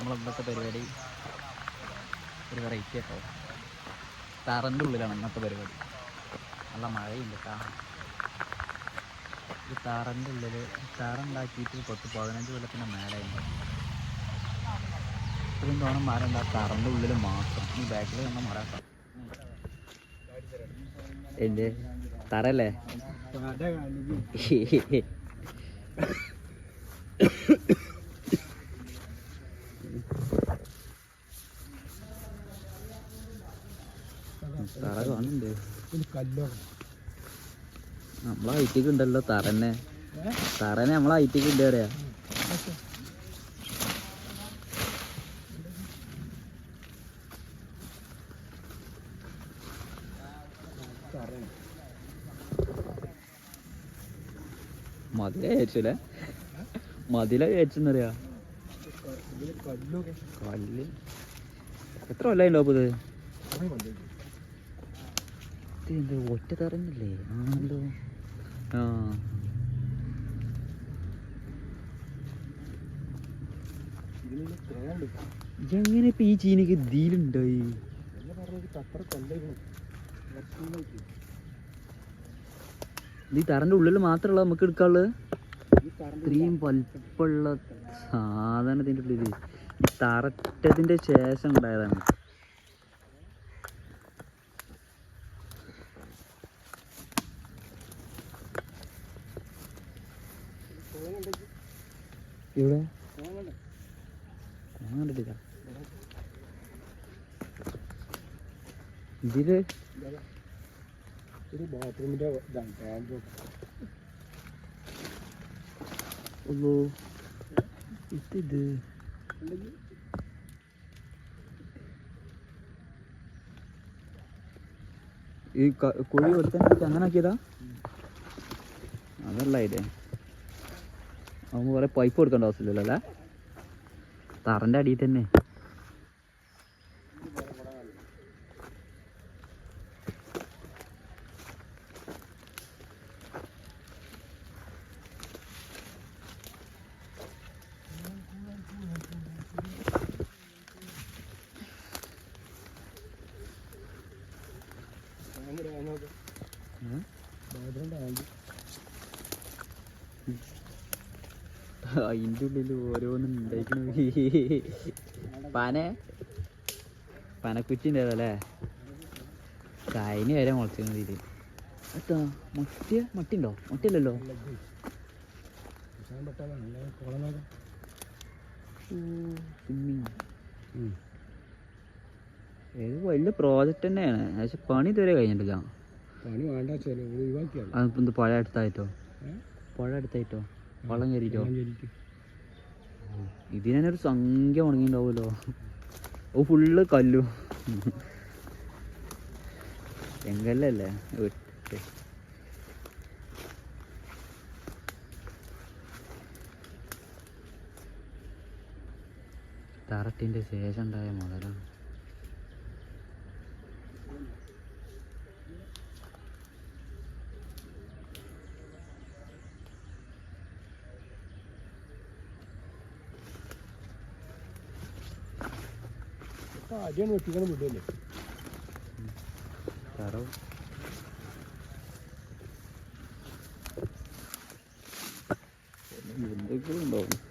നമ്മളിവിടുത്തെ പരിപാടി? ഒരു വെറൈറ്റി കേട്ടോ തറന്റെ ഉള്ളിലാണ് ഇന്നത്തെ പരിപാടി. നല്ല മഴയുണ്ട് കേട്ടോ ഈ തറന്റെ ഉള്ളിൽ തറുണ്ടാക്കിയിട്ട് പത്ത് പതിനഞ്ച് കൊല്ലത്തിന്റെ മേലായിരുന്നു. ഇത്രയും തോന്നും മരം എന്താ താറന്റെ ഉള്ളിൽ മാത്രം. ഈ ബാക്കിൽ നമ്മൾ മരം എന്റെ എന്ത്? തറല്ലേ നമ്മളെ ഐറ്റിക്ക് ഉണ്ടല്ലോ തറന്നെ. തറന്നെ നമ്മളെ ഐറ്റിക്ക് ഉണ്ട് പറയാ. മതില വിചാരിച്ചല്ലേ മതില വിചാരിച്ചെന്നറിയാ കല്ല് എത്ര കൊല്ലോ ഇത്? ഇത് എന്ത് ഒറ്റ തറഞ്ഞില്ലേ ആണല്ലോ. ആ. എങ്ങനെ ഇപ്പൊ ഈ ചീനിക്ക് ഇതിലുണ്ടായി? ഈ തറന്റെ ഉള്ളിൽ മാത്രമല്ല നമുക്ക് എടുക്കാനുള്ളത്? കറണ്ട് ഇത്രയും വലിപ്പമുള്ള സാധനത്തിന്റെ ഉള്ളിൽ ഈ തററ്റതിന്റെ ശേഷം ഉണ്ടായതാണ്. ഇവിടെ? കണ്ടിട്ടില്ല ഇതിൽ? ഒരു ബാത്റൂമിന്റെ ഇതാണ് ടാങ്ക് ഉള്ളൂ. ഇത് ഈ കുഴി കൊടുത്തതിനകത്ത് അങ്ങനെ ആക്കിയതാ? അതല്ല ഇതേ. നമുക്ക് കുറേ പൈപ്പ് കൊടുക്കേണ്ട ആവശ്യമില്ലല്ലോ അല്ലേ? തറന്റെ അടിയിൽ തന്നെ. ടാങ്ക് ടാങ്ക് ഉം. ബാത്റൂം ടാങ്ക് അതിന്റെ ഉള്ളിൽ ഓരോന്നും ഉണ്ടായിക്കണ പന. പനക്കുച്ചിന്റെ അല്ലേ കൈനി വരെ മുളച്ചിരുന്ന ഇതിൽ എത്താ മുട്ടിയ മട്ടിണ്ടോ മുട്ടില്ലല്ലോ ഏത് വലിയ പ്രോജക്റ്റ് തന്നെയാണ്. പക്ഷെ പണി ഇതുവരെ കഴിഞ്ഞിട്ടില്ല. പണി വേണ്ട പുഴ അടുത്തായിട്ടോ? പുഴ അടുത്തായിട്ടോ? വള്ളം കയറിയിട്ടോ ഇതിന് തന്നെ ഒരു സംഖ്യ ഉണങ്ങിണ്ടാവുമല്ലോ ഓ ഫുള്ള് കല്ലു. ചെങ്കല്ലല്ലേ? തറട്ടിന്റെ തറട്ടിന്റെ ശേഷം ഉണ്ടായ മുതലാണ് അടിയാണ് വെട്ടിക്കണം വിടുമല്ലേ എന്തെങ്കിലും ഉണ്ടാവും